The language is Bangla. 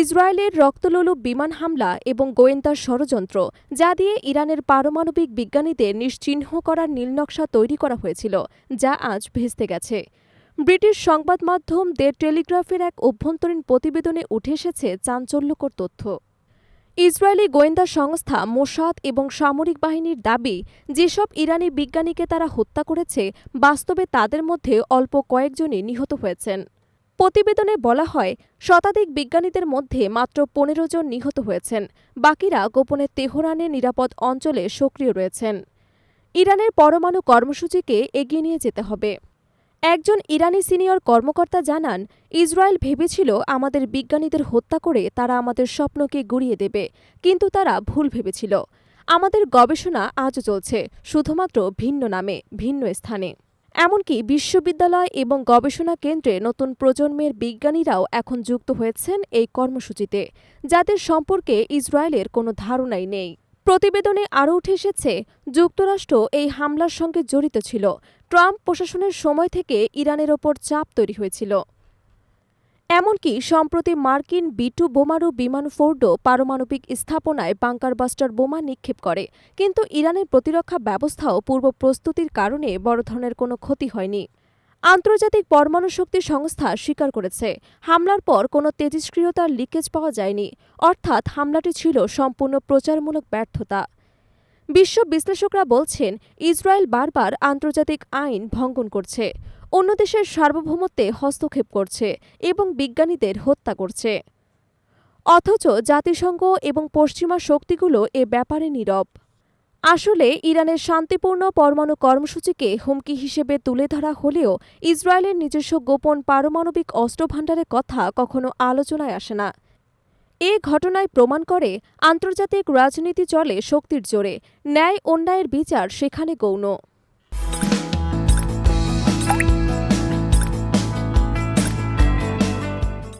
ইসরায়েলের রক্তলোলুপ বিমান হামলা এবং গোয়েন্দার ষড়যন্ত্র, যা দিয়ে ইরানের পারমাণবিক বিজ্ঞানীদের নিশ্চিহ্ন করার নীলনকশা তৈরি করা হয়েছিল, যা আজ ভেস্তে গেছে। ব্রিটিশ সংবাদ মাধ্যম দে টেলিগ্রাফের এক অভ্যন্তরীণ প্রতিবেদনে উঠে এসেছে চাঞ্চল্যকর তথ্য। ইসরায়েলি গোয়েন্দা সংস্থা মোসাদ এবং সামরিক বাহিনীর দাবি, যেসব ইরানি বিজ্ঞানীকে তারা হত্যা করেছে, বাস্তবে তাদের মধ্যে অল্প কয়েকজনই নিহত হয়েছেন। প্রতিবেদনে বলা হয়, শতাধিক বিজ্ঞানীদের মধ্যে মাত্র পনেরো জন নিহত হয়েছেন, বাকিরা গোপনে তেহরানের নিরাপদ অঞ্চলে সক্রিয় রয়েছেন। ইরানের পরমাণু কর্মসূচিকে এগিয়ে নিয়ে যেতে হবে। একজন ইরানি সিনিয়র কর্মকর্তা জানান, ইসরায়েল ভেবেছিল আমাদের বিজ্ঞানীদের হত্যা করে তারা আমাদের স্বপ্নকে গুড়িয়ে দেবে, কিন্তু তারা ভুল ভেবেছিল। আমাদের গবেষণা আজও চলছে, শুধুমাত্র ভিন্ন নামে, ভিন্ন স্থানে। এমনকি বিশ্ববিদ্যালয় এবং গবেষণা কেন্দ্রে নতুন প্রজন্মের বিজ্ঞানীরাও এখন যুক্ত হয়েছেন এই কর্মসূচিতে, যাদের সম্পর্কে ইসরায়েলের কোনো ধারণাই নেই। প্রতিবেদনে আরও উঠে এসেছে, যুক্তরাষ্ট্র এই হামলার সঙ্গে জড়িত ছিল। ট্রাম্প প্রশাসনের সময় থেকে ইরানের ওপর চাপ তৈরি হয়েছিল। এমনকি সম্প্রতি মার্কিন বিটু বোমারু বিমান ফোর্ডও পারমাণবিক স্থাপনায় বাংকারবাস্টার বোমা নিক্ষেপ করে। কিন্তু ইরানের প্রতিরক্ষা ব্যবস্থাও পূর্ব প্রস্তুতির কারণে বড় ধরনের কোনো ক্ষতি হয়নি। আন্তর্জাতিক পরমাণু শক্তি সংস্থা স্বীকার করেছে, হামলার পর কোনো তেজস্ক্রিয়তার লিকেজ পাওয়া যায়নি, অর্থাৎ হামলাটি ছিল সম্পূর্ণ প্রচারমূলক ব্যর্থতা। বিশ্ব বিশ্লেষকরা বলছেন, ইসরায়েল বারবার আন্তর্জাতিক আইন ভঙ্গন করছে। অন্য দেশের সার্বভৌমত্বে হস্তক্ষেপ করছে এবং বিজ্ঞানীদের হত্যা করছে। অথচ জাতিসংঘ এবং পশ্চিমা শক্তিগুলো এ ব্যাপারে নীরব। আসলে ইরানের শান্তিপূর্ণ পরমাণু কর্মসূচিকে হুমকি হিসেবে তুলে ধরা হলেও ইসরায়েলের নিজস্ব গোপন পারমাণবিক অস্ত্রভাণ্ডারের কথা কখনো আলোচনায় আসে না। এ ঘটনায় প্রমাণ করে আন্তর্জাতিক রাজনীতি চলে শক্তির জোরে, ন্যায় অন্যায়ের বিচার সেখানে গৌণ।